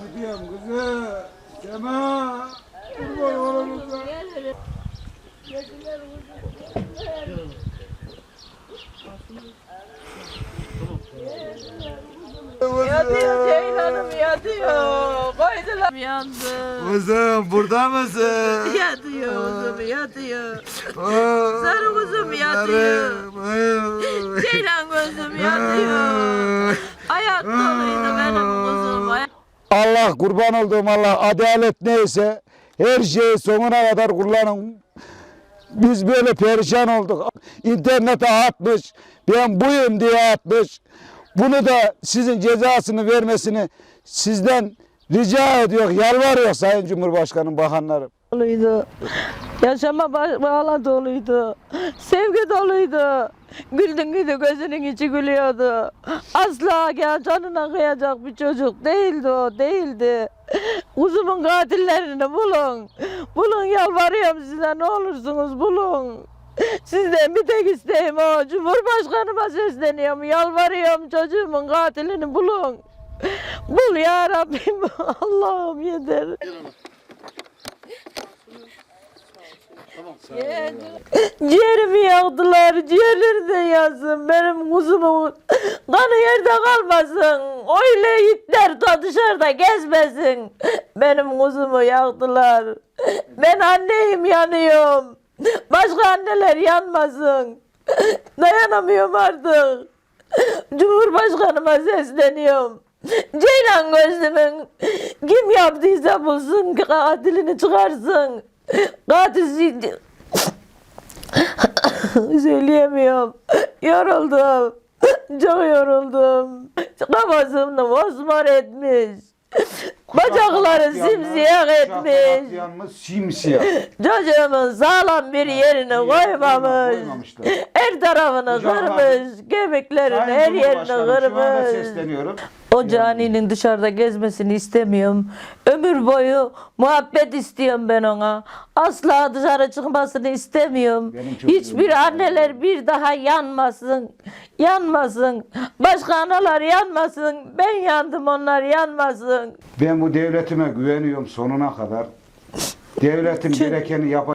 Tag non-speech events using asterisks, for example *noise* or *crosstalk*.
Gidiyorum kızı. Sema. Kurban sana. Yatıyor Ceylan'ım yatıyor. Koydular yandı. Kızım burada mısın? *laughs* Yatıyor kuzum yatıyor. Sarı kuzum yatıyor. Ceylan gözüm yatıyor. Hayat doluydu Allah kurban olduğum Allah adalet neyse her şeyi sonuna kadar kullanın. Biz böyle perişan olduk. İnternete atmış. Ben buyum diye atmış. Bunu da sizin cezasını vermesini sizden rica ediyor, yalvarıyor Sayın Cumhurbaşkanım bakanlarım. Yaşama ba- bağla doluydu. Sevgi doluydu. Güldün güldü gözünün içi gülüyordu. Asla gel canına kıyacak bir çocuk değildi o değildi. Kuzumun katillerini bulun. Bulun yalvarıyorum size ne olursunuz bulun. Sizden bir tek isteğim o. Cumhurbaşkanıma sesleniyorum. Yalvarıyorum çocuğumun katilini bulun. Bul ya Rabbim. *laughs* Allah'ım yeter. Ciğerimi yaktılar, ciğerleri de yansın. Benim kuzumun kanı yerde kalmasın. Öyle itler da dışarıda gezmesin. Benim kuzumu yaktılar. Ben anneyim yanıyorum. Başka anneler yanmasın. Dayanamıyorum artık. Cumhurbaşkanıma sesleniyorum. Ceylan gözlümün kim yaptıysa bulsun katilini çıkarsın. Katil *laughs* Söyleyemiyorum. *laughs* Yoruldum. *laughs* Çok yoruldum. Kafasını mosmor etmiş. Bacakları simsiyah etmiş. Yanmış simsiyah. Çocuğumun sağlam bir yerine koymamış. Her tarafını Kucağına- kırmış. Kemiklerin her yerini kırmış. sesleniyorum. O caninin dışarıda gezmesini istemiyorum. Ömür boyu muhabbet istiyorum ben ona. Asla dışarı çıkmasını istemiyorum. Benim Hiçbir anneler bir daha yanmasın. Yanmasın. Başka analar yanmasın. Ben yandım onlar yanmasın. Ben bu devletime güveniyorum sonuna kadar. Devletin gerekeni yapacak.